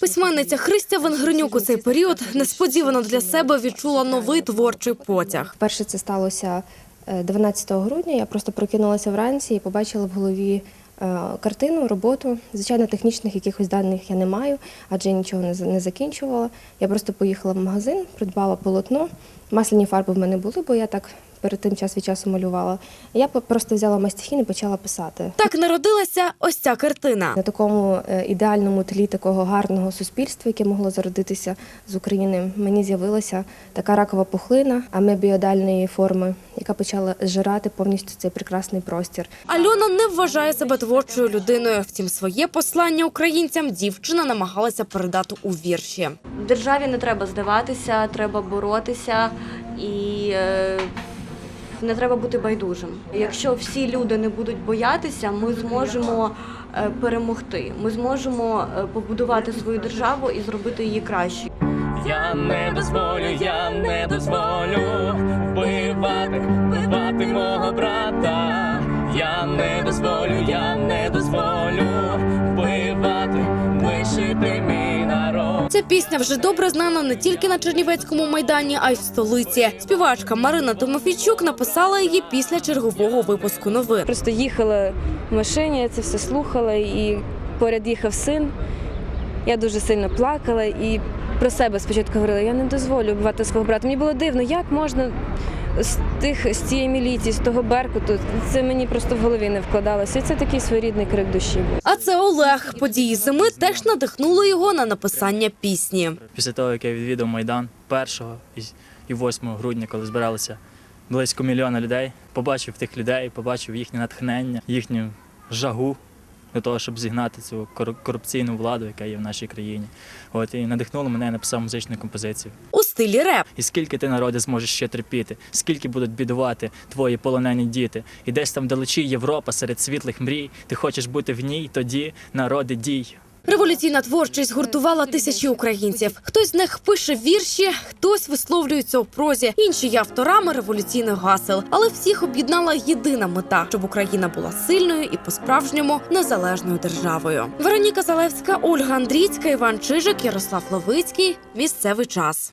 Письменниця Христя Венгринюк у цей період несподівано для себе відчула новий творчий потяг. Перше це сталося е, 12 грудня. Я просто прокинулася вранці і побачила в голові е, картину, роботу. Звичайно, технічних якихось даних я не маю, адже я нічого не закінчувала. Я просто поїхала в магазин, придбала полотно. Масляні фарби в мене були, бо я так перед тим час від часу малювала. Я по- просто взяла мастихін і почала писати. Так народилася ось ця картина. На такому е, ідеальному тлі такого гарного суспільства, яке могло зародитися з України, мені з'явилася така ракова пухлина амебіодальної форми, яка почала зжирати повністю цей прекрасний простір. Альона не вважає себе творчою людиною. Втім, своє послання українцям дівчина намагалася передати у вірші. Державі не треба здаватися, треба боротися і е, не треба бути байдужим. Якщо всі люди не будуть боятися, ми зможемо е, перемогти. Ми зможемо е, побудувати свою державу і зробити її краще. Я не дозволю, я не дозволю вбивати, вбивати мого брата. Пісня вже добре знана не тільки на Чернівецькому майдані, а й в столиці. Співачка Марина Тимофійчук написала її після чергового випуску новин. Просто їхала в машині, я це все слухала, і поряд їхав син. Я дуже сильно плакала і про себе спочатку говорила, я не дозволю вбивати свого брата. Мені було дивно, як можна з тих з цієї міліції, з того беркуту. Це мені просто в голові не вкладалося. І це такий своєрідний крик душі. А це Олег. Події зими теж надихнули його на написання пісні. Після того, як я відвідав Майдан 1 і- і 8 грудня, коли збиралося близько мільйона людей, побачив тих людей, побачив їхнє натхнення, їхню жагу до того, щоб зігнати цю кор- корупційну владу, яка є в нашій країні. От і надихнуло мене, на написав музичну композицію. У стилі реп. І скільки ти народи зможеш ще терпіти, скільки будуть бідувати твої полонені діти, і десь там далечі Європа серед світлих мрій. Ти хочеш бути в ній, тоді народи дій. Революційна творчість гуртувала тисячі українців. Хтось з них пише вірші, хтось висловлюється у прозі, інші є авторами революційних гасел. Але всіх об'єднала єдина мета, щоб Україна була сильною і по-справжньому незалежною державою. Вероніка Залевська, Ольга Андрійська, Іван Чижик, Ярослав Ловицький. Місцевий час.